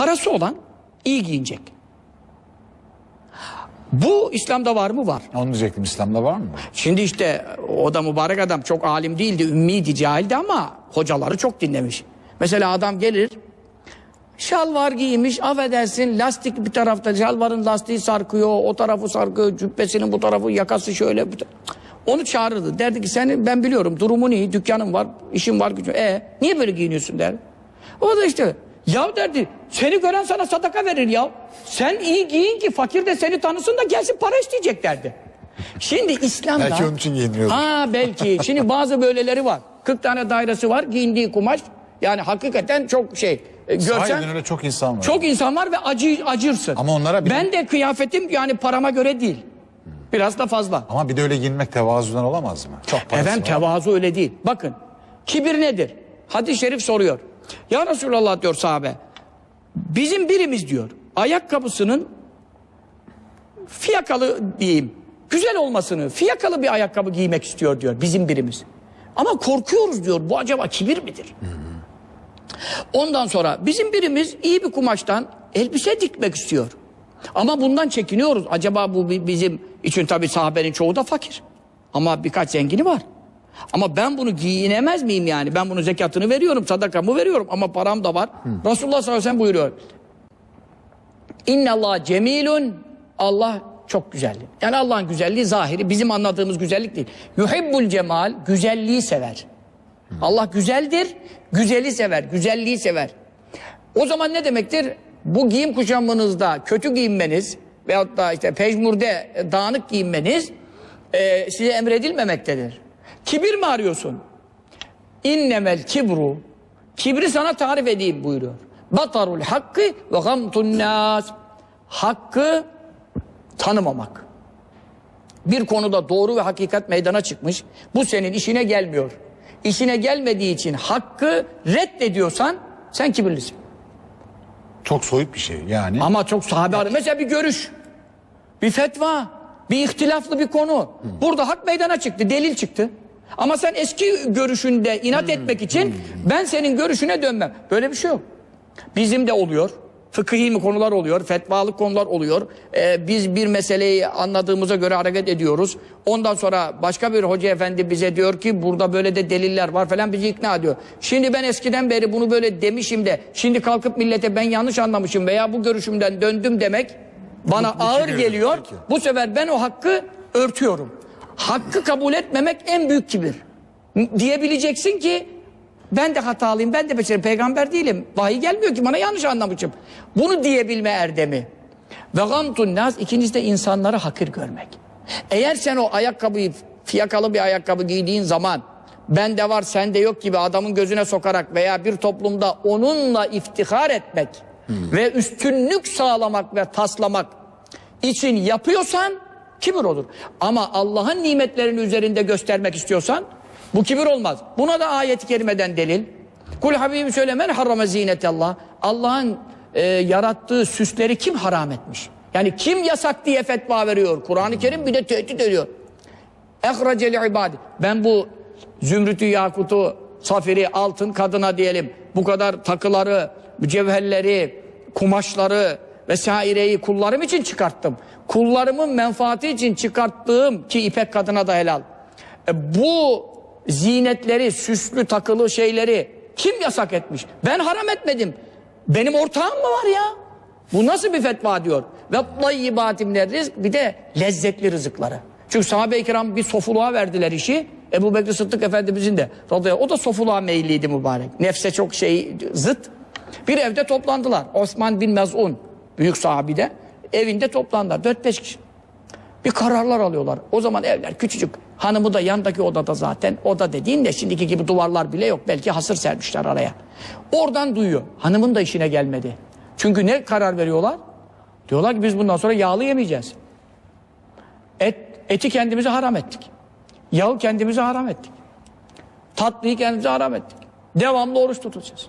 Parası olan iyi giyinecek. Bu İslam'da var mı? Var. Onu diyecektim İslam'da var mı? Şimdi işte o da mübarek adam çok alim değildi, ümmiydi, cahildi ama hocaları çok dinlemiş. Mesela adam gelir, şalvar giymiş, affedersin lastik bir tarafta, şalvarın lastiği sarkıyor, o tarafı sarkıyor, cübbesinin bu tarafı, yakası şöyle. Onu çağırırdı. Derdi ki senin ben biliyorum durumun iyi, dükkanın var, işin var, gücün. E niye böyle giyiniyorsun der. O da işte ya derdi seni gören sana sadaka verir ya. Sen iyi giyin ki fakir de seni tanısın da gelsin para isteyecek derdi. Şimdi İslam'da... Belki onun için giyiniyordur. Ha belki. Şimdi bazı böyleleri var. 40 tane dairesi var. Giyindiği kumaş. Yani hakikaten çok şey. e, Görsen öyle çok insan var. çok insan var ve acı, acırsın. Ama onlara bir- Ben de kıyafetim yani parama göre değil. Biraz da fazla. Ama bir de öyle giyinmek tevazudan olamaz mı? Çok Efendim var. tevazu öyle değil. Bakın kibir nedir? Hadis-i şerif soruyor. Ya Resulallah diyor sahabe. Bizim birimiz diyor ayakkabısının fiyakalı diyeyim güzel olmasını fiyakalı bir ayakkabı giymek istiyor diyor bizim birimiz. Ama korkuyoruz diyor bu acaba kibir midir? Ondan sonra bizim birimiz iyi bir kumaştan elbise dikmek istiyor. Ama bundan çekiniyoruz. Acaba bu bi- bizim için tabii sahabenin çoğu da fakir. Ama birkaç zengini var. Ama ben bunu giyinemez miyim yani? Ben bunun zekatını veriyorum, sadakamı veriyorum ama param da var. Resulullah sallallahu aleyhi ve sellem buyuruyor. İnne Allah cemilun. Allah çok güzeldir. Yani Allah'ın güzelliği zahiri bizim anladığımız güzellik değil. Yuhibbul cemal güzelliği sever. Allah güzeldir, güzeli sever, güzelliği sever. O zaman ne demektir? Bu giyim kuşamınızda kötü giyinmeniz veyahut da işte pejmurde dağınık giyinmeniz e, size emredilmemektedir. Kibir mi arıyorsun? İnnemel kibru Kibri sana tarif edeyim buyuruyor. Batarul hakkı ve gamtun nas. Hakkı tanımamak. Bir konuda doğru ve hakikat meydana çıkmış. Bu senin işine gelmiyor. İşine gelmediği için hakkı reddediyorsan sen kibirlisin. Çok soyut bir şey yani. Ama çok sahabe arı- Mesela bir görüş, bir fetva, bir ihtilaflı bir konu. Burada hak meydana çıktı, delil çıktı. Ama sen eski görüşünde inat etmek için ben senin görüşüne dönmem. Böyle bir şey yok. Bizim de oluyor. Fıkhi mi konular oluyor, fetvalık konular oluyor. Ee, biz bir meseleyi anladığımıza göre hareket ediyoruz. Ondan sonra başka bir hoca efendi bize diyor ki burada böyle de deliller var falan bizi ikna ediyor. Şimdi ben eskiden beri bunu böyle demişim de şimdi kalkıp millete ben yanlış anlamışım veya bu görüşümden döndüm demek bana ağır geliyor. peki. Bu sefer ben o hakkı örtüyorum. Hakkı kabul etmemek en büyük kibir. Diyebileceksin ki ben de hatalıyım, ben de beşerim, peygamber değilim. Vahiy gelmiyor ki bana yanlış anlamışım. Bunu diyebilme erdemi. Ve gamtun nas ikincisi de insanları hakir görmek. Eğer sen o ayakkabıyı fiyakalı bir ayakkabı giydiğin zaman bende var sende yok gibi adamın gözüne sokarak veya bir toplumda onunla iftihar etmek ve üstünlük sağlamak ve taslamak için yapıyorsan kibir olur. Ama Allah'ın nimetlerini üzerinde göstermek istiyorsan bu kibir olmaz. Buna da ayet-i kerimeden delil. Kul Habibim söyle men harrama zinetallah. Allah'ın e, yarattığı süsleri kim haram etmiş? Yani kim yasak diye fetva veriyor? Kur'an-ı Kerim bir de tehdit ediyor. Ehracel ibadi. Ben bu zümrütü, yakutu, safiri, altın kadına diyelim. Bu kadar takıları, mücevherleri, kumaşları vesaireyi kullarım için çıkarttım. Kullarımın menfaati için çıkarttığım ki ipek kadına da helal. E, bu zinetleri, süslü takılı şeyleri kim yasak etmiş? Ben haram etmedim. Benim ortağım mı var ya? Bu nasıl bir fetva diyor? Ve tayyibatim rizk bir de lezzetli rızıkları. Çünkü sahabe-i kiram bir sofuluğa verdiler işi. Ebu Bekir Sıddık Efendimizin de o da sofuluğa meyilliydi mübarek. Nefse çok şey zıt. Bir evde toplandılar. Osman bin Mez'un büyük sahabide evinde toplandılar. 4-5 kişi. Bir kararlar alıyorlar. O zaman evler küçücük. Hanımı da yandaki odada zaten. Oda dediğin de şimdiki gibi duvarlar bile yok. Belki hasır sermişler araya. Oradan duyuyor. Hanımın da işine gelmedi. Çünkü ne karar veriyorlar? Diyorlar ki biz bundan sonra yağlı yemeyeceğiz. Et, eti kendimize haram ettik. Yağı kendimize haram ettik. Tatlıyı kendimize haram ettik. Devamlı oruç tutacağız.